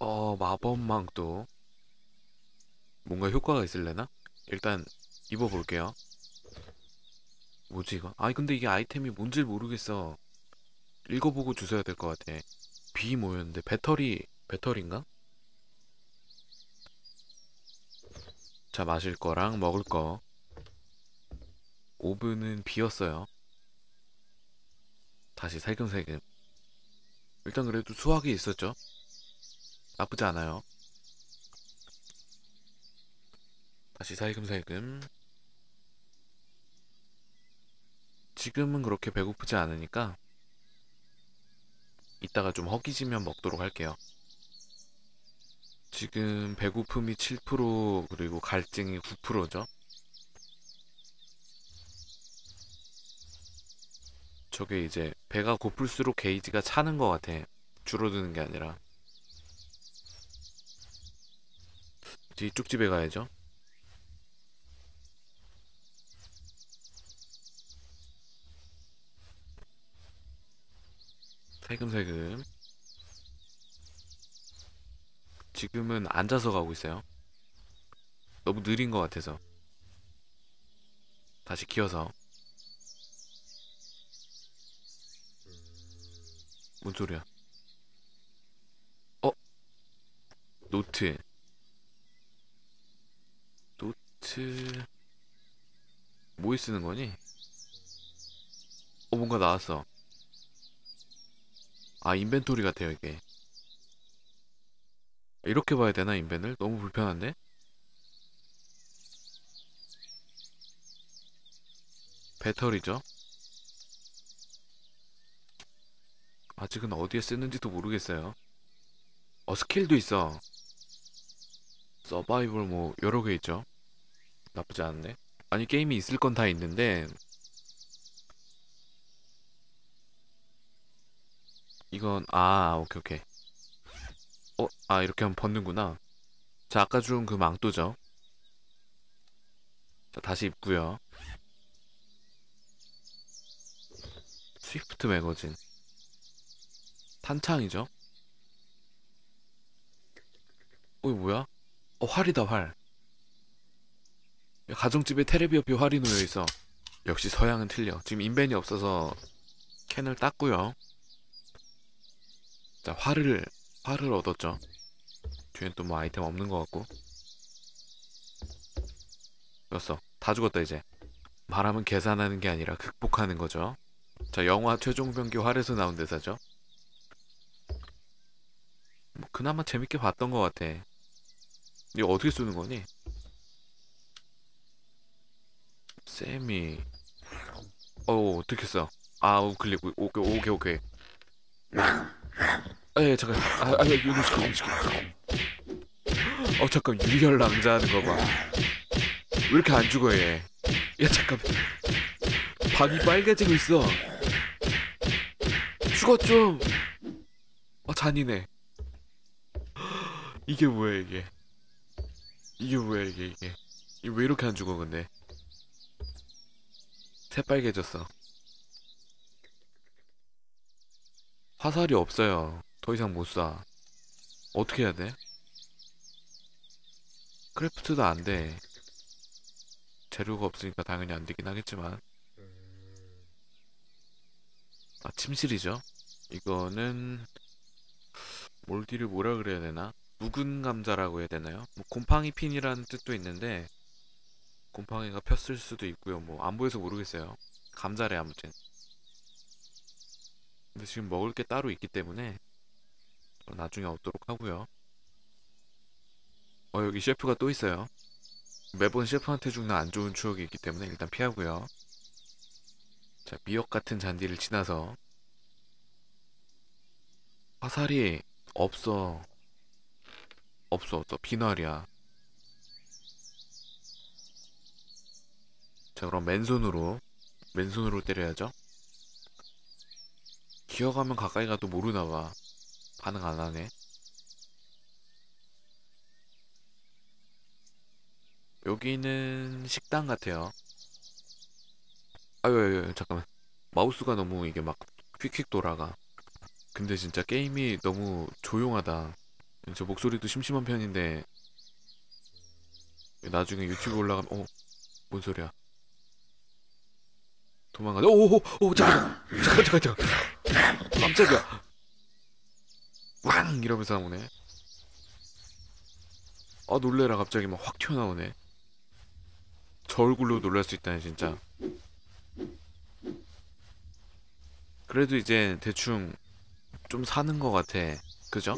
어, 마법망도 뭔가 효과가 있을래나? 일단 입어볼게요. 뭐지 이거? 아니 근데 이게 아이템이 뭔지 모르겠어. 읽어보고 주셔야 될 것 같아. 비 뭐였는데 배터리 배터리인가? 자 마실 거랑 먹을 거. 오븐은 비었어요. 다시 살금살금. 일단 그래도 수확이 있었죠. 나쁘지 않아요. 다시 살금살금. 지금은 그렇게 배고프지 않으니까 이따가 좀 허기지면 먹도록 할게요. 지금 배고픔이 7% 그리고 갈증이 9%죠. 저게 이제 배가 고플수록 게이지가 차는 것 같아. 줄어드는 게 아니라. 뒤쪽 집에 가야죠. 살금살금. 지금은 앉아서 가고 있어요. 너무 느린 것 같아서. 다시 키워서. 뭔 소리야? 어? 노트. 노트. 뭐에 쓰는 거니? 어, 뭔가 나왔어. 아, 인벤토리 같아요, 이게. 이렇게 봐야 되나, 인벤을? 너무 불편한데? 배터리죠? 아직은 어디에 쓰는지도 모르겠어요. 어, 스킬도 있어. 서바이벌 뭐, 여러 개 있죠? 나쁘지 않네. 아니, 게임이 있을 건 다 있는데, 이건, 아, 오케이, 오케이. 어, 아, 이렇게 하면 벗는구나. 자, 아까 준 그 망토죠. 자, 다시 입고요. 스위프트 매거진. 탄창이죠. 어, 이거 뭐야? 어, 활이다, 활. 야, 가정집에 테레비 옆에 활이 놓여 있어. 역시 서양은 틀려. 지금 인벤이 없어서 캔을 땄고요. 자, 활을 활을 얻었죠. 뒤엔 또 뭐 아이템 없는 것 같고. 였어. 다 죽었다 이제. 말하면 계산하는 게 아니라 극복하는 거죠. 자, 영화 최종 병기 활에서 나온 대사죠. 뭐 그나마 재밌게 봤던 것 같아. 이거 어떻게 쓰는 거니? 쌤이 어 어떻게 써? 아 우클릭 오- 오케이 오케이 오케이. 에 잠깐 아, 아 이거 시켜 이거 시켜. 어 잠깐 유혈 낭자하는 거 봐. 왜 이렇게 안 죽어 얘? 야 잠깐 방이 빨개지고 있어. 죽어 좀. 아 잔인해. 이게 뭐야 이게? 이게 뭐야 이게? 이게 왜 이렇게 안 죽어 근데? 새빨개졌어. 화살이 없어요. 더 이상 못 쏴. 어떻게 해야 돼? 크래프트도 안 돼. 재료가 없으니까 당연히 안 되긴 하겠지만. 아, 침실이죠? 이거는, 몰디를 뭐라 그래야 되나? 묵은 감자라고 해야 되나요? 뭐 곰팡이 핀이라는 뜻도 있는데, 곰팡이가 폈을 수도 있고요. 뭐, 안 보여서 모르겠어요. 감자래, 아무튼. 근데 지금 먹을 게 따로 있기 때문에, 어, 나중에 얻도록 하고요. 어, 여기 셰프가 또 있어요. 매번 셰프한테 죽는 안 좋은 추억이 있기 때문에 일단 피하고요. 자, 미역 같은 잔디를 지나서 화살이 없어. 없어, 없어. 비날이야. 자, 그럼 맨손으로 맨손으로 때려야죠. 기어가면 가까이 가도 모르나 봐. 반응 안 하네. 여기는 식당 같아요. 아유, 아유, 아유, 잠깐만. 마우스가 너무 이게 막 휙휙 돌아가. 근데 진짜 게임이 너무 조용하다. 저 목소리도 심심한 편인데 나중에 유튜브 올라가면 어? 뭔 소리야 도망가자 오오오 오, 잠깐 잠깐 잠깐 잠깐 깜짝이야. 왕! 이러면서 나오네. 아 놀래라. 갑자기 막 확 튀어나오네. 저 얼굴로 놀랄 수 있다니 진짜. 그래도 이제 대충 좀 사는 것 같아. 그죠?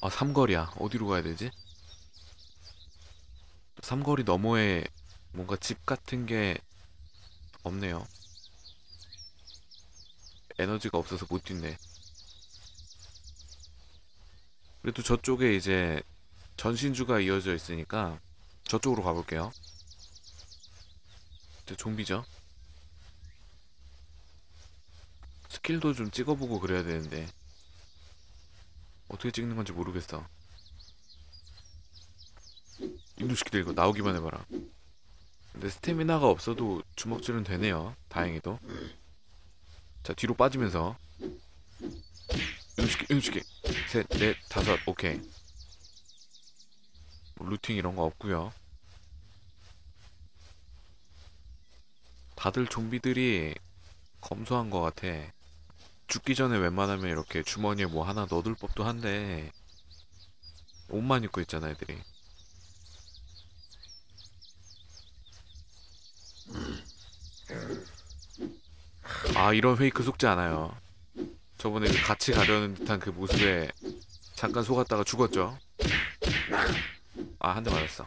아 삼거리야. 어디로 가야 되지? 삼거리 너머에 뭔가 집 같은 게 없네요. 에너지가 없어서 못 뛰네. 그래도 저쪽에 이제 전신주가 이어져 있으니까 저쪽으로 가볼게요. 이제 좀비죠? 스킬도 좀 찍어보고 그래야 되는데 어떻게 찍는 건지 모르겠어. 인도시키들 이거 나오기만 해봐라 근데 스태미나가 없어도 주먹질은 되네요. 다행히도. 자 뒤로 빠지면서. 인도시키 인도시키 셋넷 다섯. 오케이. 뭐 루팅 이런 거 없고요. 다들 좀비들이 검소한 것 같아. 죽기 전에 웬만하면 이렇게 주머니에 뭐 하나 넣어둘 법도 한데 옷만 입고 있잖아 애들이 아 이런 페이크 속지 않아요. 저번에 그 같이 가려는 듯한 그 모습에 잠깐 속았다가 죽었죠? 아 한 대 맞았어.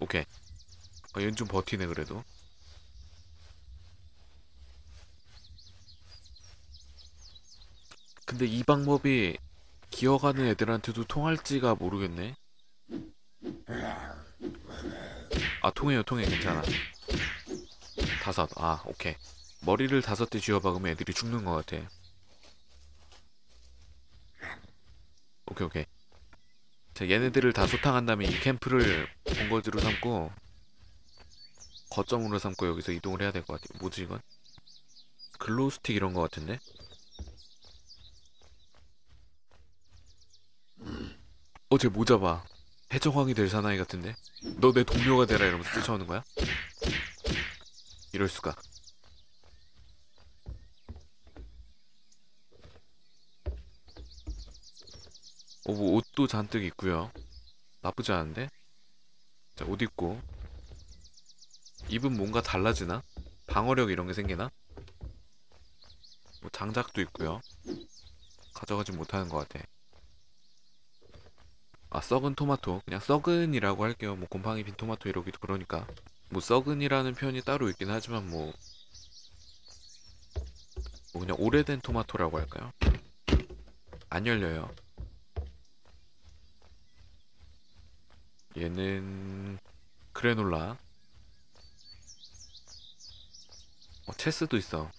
오케이. 어, 얘는 좀 버티네 그래도. 근데 이 방법이 기어가는 애들한테도 통할지가 모르겠네. 아 통해요 통해. 괜찮아. 다섯 아 오케이 머리를 다섯 대 쥐어 박으면 애들이 죽는 것 같아. 오케이 오케이. 자 얘네들을 다 소탕한 다음에 이 캠프를 본거지로 삼고 거점으로 삼고 여기서 이동을 해야 될 것 같아. 뭐지 이건? 글로우 스틱 이런 것 같은데? 어, 쟤 모자 봐. 해적왕이 될 사나이 같은데? 너 내 동료가 되라 이러면서 쫓아오는 거야? 이럴 수가. 어, 뭐 옷도 잔뜩 있고요. 나쁘지 않은데? 자, 옷 입고. 입은 뭔가 달라지나? 방어력 이런 게 생기나? 뭐 장작도 있고요. 가져가지 못하는 것 같아. 아 썩은 토마토 그냥 썩은이라고 할게요 뭐 곰팡이 빈 토마토 이러기도 그러니까 뭐 썩은이라는 표현이 따로 있긴 하지만 뭐, 뭐 그냥 오래된 토마토라고 할까요? 안 열려요. 얘는 그래놀라. 어, 체스도 있어.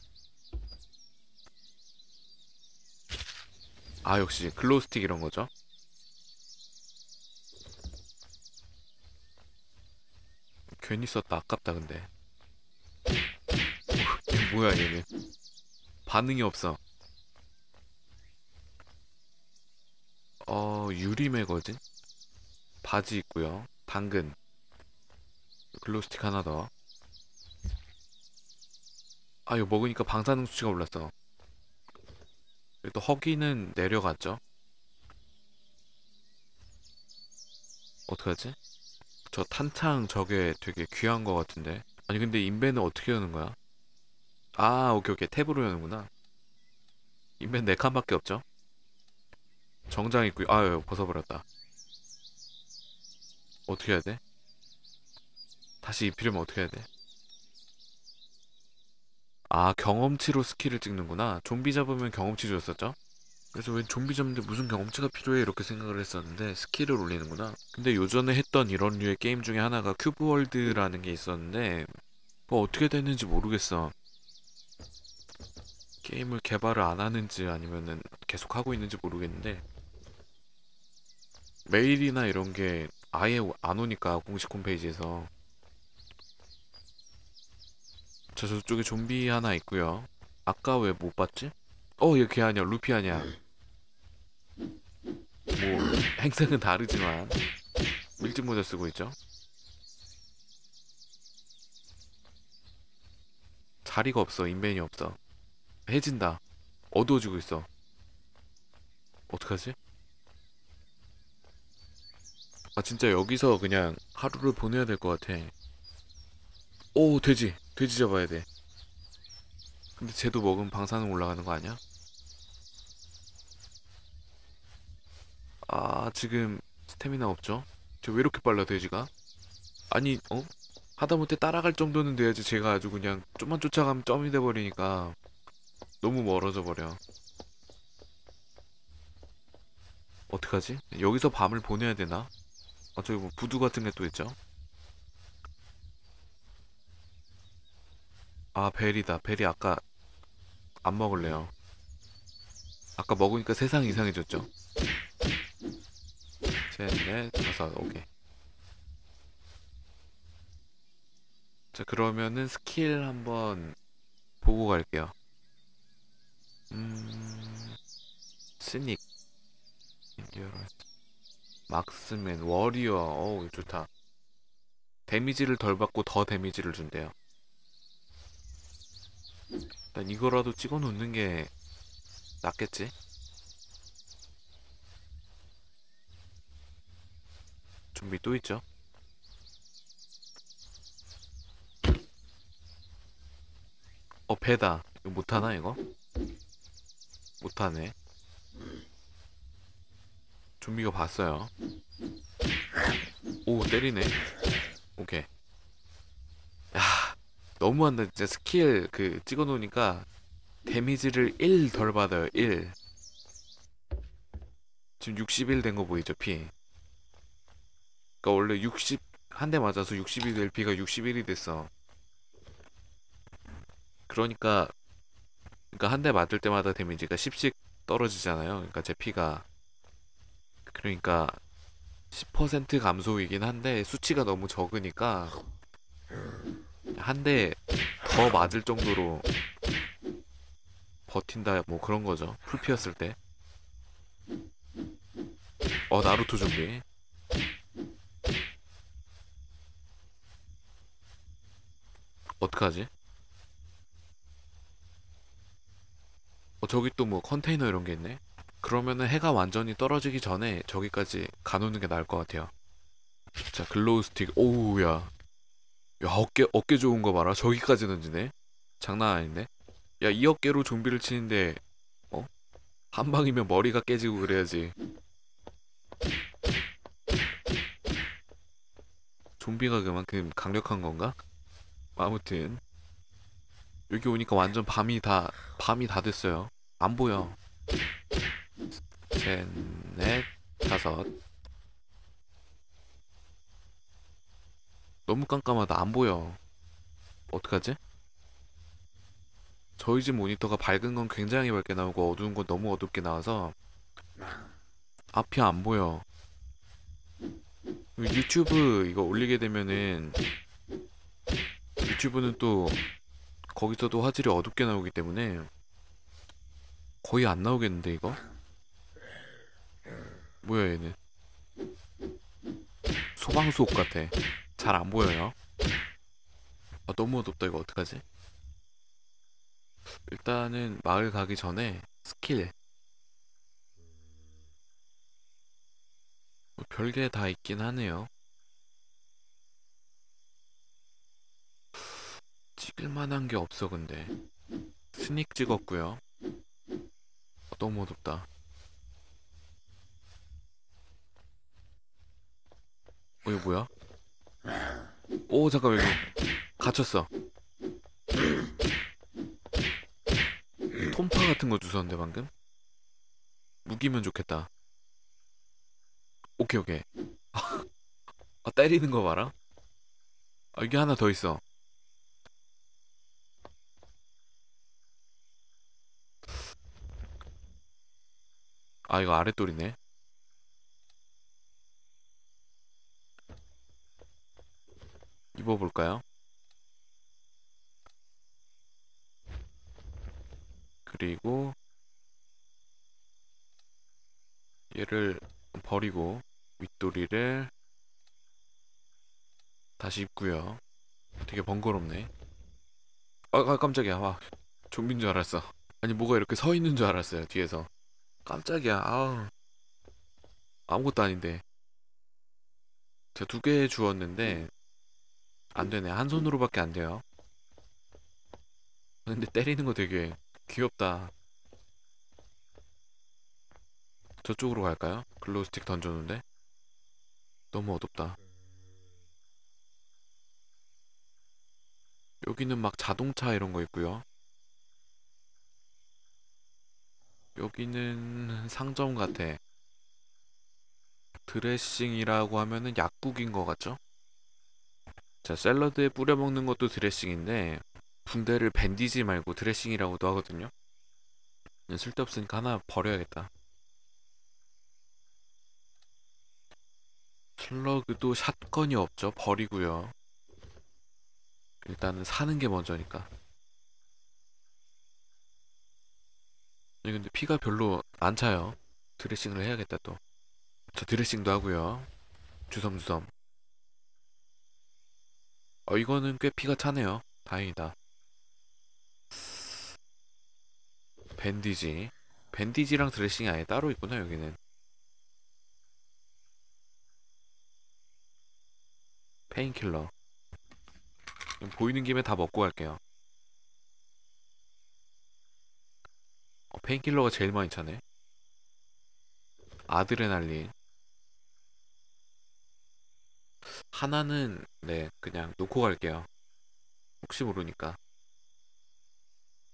아 역시 글로스틱 이런 거죠 괜히 썼다. 아깝다 근데. 뭐야 얘는. 반응이 없어. 어 유리 매거진? 바지 있고요. 당근. 글로스틱 하나 더. 아 이거 먹으니까 방사능 수치가 올랐어. 또 허기는 내려갔죠? 어떡하지? 저 탄창 저게 되게 귀한 거 같은데 아니 근데 인벤은 어떻게 여는 거야? 아 오케이 오케이 탭으로 여는구나 인벤 4칸밖에 없죠? 정장 입고 아유 벗어버렸다 어떻게 해야 돼? 다시 입히려면 어떻게 해야 돼? 아 경험치로 스킬을 찍는구나 좀비 잡으면 경험치 줬었죠? 그래서 왜 좀비 잡는데 무슨 경험치가 필요해 이렇게 생각을 했었는데 스킬을 올리는구나 근데 요전에 했던 이런 류의 게임 중에 하나가 큐브월드라는 게 있었는데 뭐 어떻게 됐는지 모르겠어 게임을 개발을 안 하는지 아니면은 계속 하고 있는지 모르겠는데 메일이나 이런 게 아예 안 오니까 공식 홈페이지에서 저 저쪽에 좀비 하나 있고요 아까 왜 못 봤지? 어, 얘 걔 아니야. 루피 아니야. 뭐 행색은 다르지만 밀짚 모자 쓰고 있죠. 자리가 없어. 인벤이 없어. 해진다. 어두워지고 있어. 어떡하지? 아 진짜 여기서 그냥 하루를 보내야 될 것 같아. 오 돼지 돼지 잡아야 돼. 근데 쟤도 먹으면 방사능 올라가는 거 아니야? 아 지금 스태미나 없죠? 저 왜 이렇게 빨라 돼지가? 아니 어? 하다못해 따라갈 정도는 돼야지 제가 아주 그냥 좀만 쫓아가면 점이 돼버리니까 너무 멀어져 버려. 어떡하지? 여기서 밤을 보내야 되나? 아 저기 뭐 부두 같은 게 또 있죠? 아 벨이다. 벨이 아까 안 먹을래요. 아까 먹으니까 세상 이상해졌죠? 셋, 넷, 다섯, 오케이. 자, 그러면은 스킬 한번 보고 갈게요. 음, 스닉, 막스맨, 워리어, 어우, 좋다. 데미지를 덜 받고 더 데미지를 준대요. 일단 이거라도 찍어 놓는 게 낫겠지? 준비 또 있죠? 어, 배다. 이거 못하나, 이거? 못하네. 좀비가 봤어요. 오, 때리네. 오케이. 야, 너무한다. 진짜 스킬 그 찍어 놓으니까 데미지를 1 덜 받아요. 1. 지금 61 된 거 보이죠, 피? 그러니까 원래 60 한 대 맞아서 60이 될 피가 61이 됐어. 그러니까 그러니까 한 대 맞을 때마다 데미지가 10씩 떨어지잖아요. 그러니까 제 피가 그러니까 10% 감소이긴 한데 수치가 너무 적으니까 한 대 더 맞을 정도로 버틴다 뭐 그런 거죠. 풀 피었을 때. 어 나루토 좀비. 어떡하지? 어, 저기 또 뭐 컨테이너 이런 게 있네. 그러면은 해가 완전히 떨어지기 전에 저기까지 가놓는 게 나을 것 같아요. 자, 글로우 스틱. 오우, 야. 야, 어깨, 어깨 좋은 거 봐라. 저기까지 던지네. 장난 아닌데? 야, 이 어깨로 좀비를 치는데, 어? 한 방이면 머리가 깨지고 그래야지. 좀비가 그만큼 강력한 건가? 아무튼. 여기 오니까 완전 밤이 다, 밤이 다 됐어요. 안 보여. 셋, 넷, 다섯. 너무 깜깜하다. 안 보여. 어떡하지? 저희 집 모니터가 밝은 건 굉장히 밝게 나오고 어두운 건 너무 어둡게 나와서 앞이 안 보여. 유튜브 이거 올리게 되면은 유튜브는 또 거기서도 화질이 어둡게 나오기 때문에 거의 안 나오겠는데 이거? 뭐야 얘는? 소방수옥 같아. 잘 안 보여요. 아 너무 어둡다 이거 어떡하지? 일단은 마을 가기 전에 스킬. 뭐 별게 다 있긴 하네요 찍을 만한 게 없어 근데. 스닉 찍었고요. 아, 너무 어둡다. 어 이거 뭐야? 오 잠깐만 이거 갇혔어. 톰파 같은 거 주웠는데 방금? 무기면 좋겠다. 오케이 오케이. 아 때리는 거 봐라. 아 이게 하나 더 있어 아 이거 아랫돌이네 입어볼까요? 그리고 얘를 버리고 윗도리를 다시 입고요. 되게 번거롭네. 아, 아 깜짝이야. 와 좀비인 줄 알았어. 아니 뭐가 이렇게 서 있는 줄 알았어요 뒤에서. 깜짝이야. 아우 아무것도 아닌데. 제가 두 개 주웠는데 안 되네. 한 손으로밖에 안 돼요. 근데 때리는 거 되게 귀엽다. 저쪽으로 갈까요? 글로우스틱 던져놓은데 너무 어둡다. 여기는 막 자동차 이런 거 있고요. 여기는 상점 같아. 드레싱이라고 하면은 약국인 것 같죠? 자, 샐러드에 뿌려 먹는 것도 드레싱인데 붕대를 밴디지 말고 드레싱이라고도 하거든요. 쓸데없으니까 하나 버려야겠다. 슬러그도 샷건이 없죠. 버리고요. 일단은 사는 게 먼저니까. 근데 피가 별로 안 차요. 드레싱을 해야겠다 또. 자, 드레싱도 하고요. 주섬주섬. 어, 이거는 꽤 피가 차네요. 다행이다. 밴디지. 밴디지랑 드레싱이 아예 따로 있구나, 여기는. 페인킬러. 보이는 김에 다 먹고 갈게요. 어, 페인킬러가 제일 많이 차네. 아드레날린. 하나는, 네, 그냥 놓고 갈게요. 혹시 모르니까.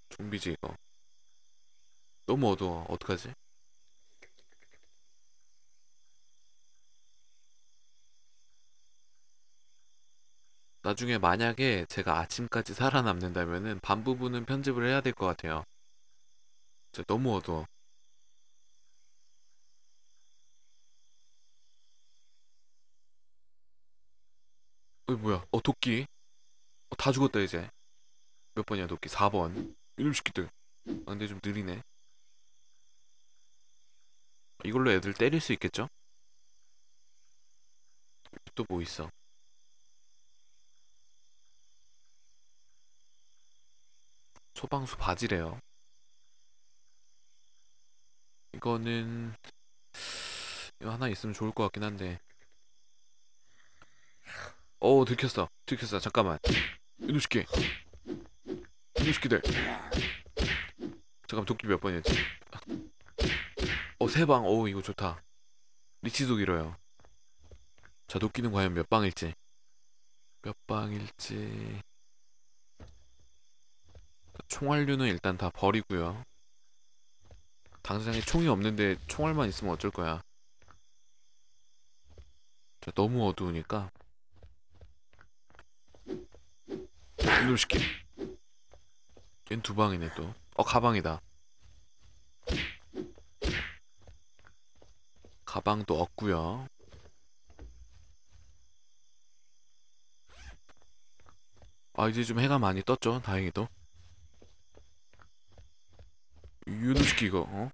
좀비지, 이거. 너무 어두워. 어떡하지? 나중에 만약에 제가 아침까지 살아남는다면은 반 부분은 편집을 해야 될 것 같아요. 진짜 너무 어두워. 어이 뭐야? 어 도끼? 어, 다 죽었다 이제. 몇 번이야 도끼? 4번. 이놈 새끼들. 아 근데 좀 느리네. 이걸로 애들 때릴 수 있겠죠? 또 뭐 있어? 소방수 바지래요. 이거는 이거 하나 있으면 좋을 것 같긴 한데. 어 들켰어. 들켰어. 잠깐만. 이놈 새끼. 이놈 새끼들. 잠깐 도끼 몇 번이었지? 어세 방. 어 이거 좋다. 리치도 길어요. 자 도끼는 과연 몇 방일지. 몇 방일지. 총알류는 일단 다 버리고요. 당장에 총이 없는데 총알만 있으면 어쩔 거야. 자, 너무 어두우니까. 이놈 시키. 얜 두 방이네 또. 어 가방이다. 가방도 없고요. 아 이제 좀 해가 많이 떴죠. 다행히도. 이거 어?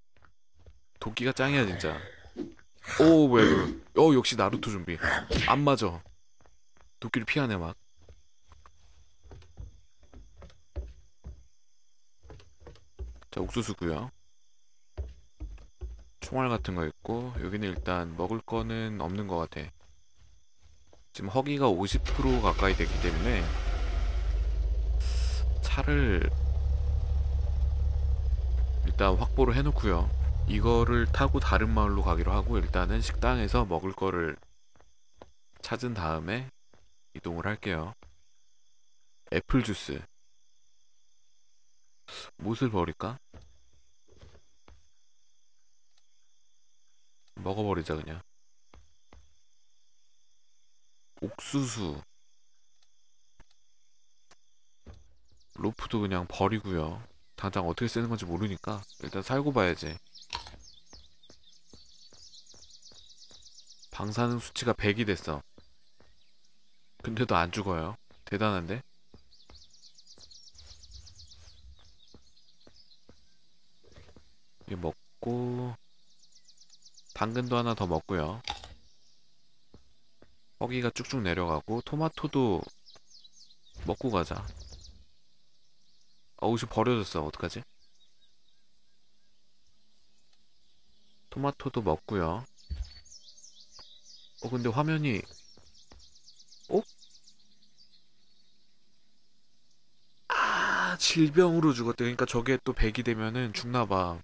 도끼가 짱이야 진짜. 오 뭐야 이거. 어 역시 나루토 좀비. 안 맞아. 도끼를 피하네 막. 자, 옥수수고요. 총알 같은 거 있고 여기는 일단 먹을 거는 없는 것 같아. 지금 허기가 50% 가까이 됐기 때문에 차를 일단 확보를 해놓고요. 이거를 타고 다른 마을로 가기로 하고 일단은 식당에서 먹을 거를 찾은 다음에 이동을 할게요. 애플 주스. 무엇을 버릴까? 먹어버리자 그냥. 옥수수. 로프도 그냥 버리고요. 당장 어떻게 쓰는 건지 모르니까 일단 살고 봐야지. 방사능 수치가 100이 됐어. 근데도 안 죽어요. 대단한데? 이거 먹고 당근도 하나 더 먹고요. 허기가 쭉쭉 내려가고 토마토도 먹고 가자. 어우, 지 버려졌어. 어떡하지? 토마토도 먹고요. 어, 근데 화면이 어? 아, 질병으로 죽었대. 그러니까 저게 또 100이 되면은 죽나 봐.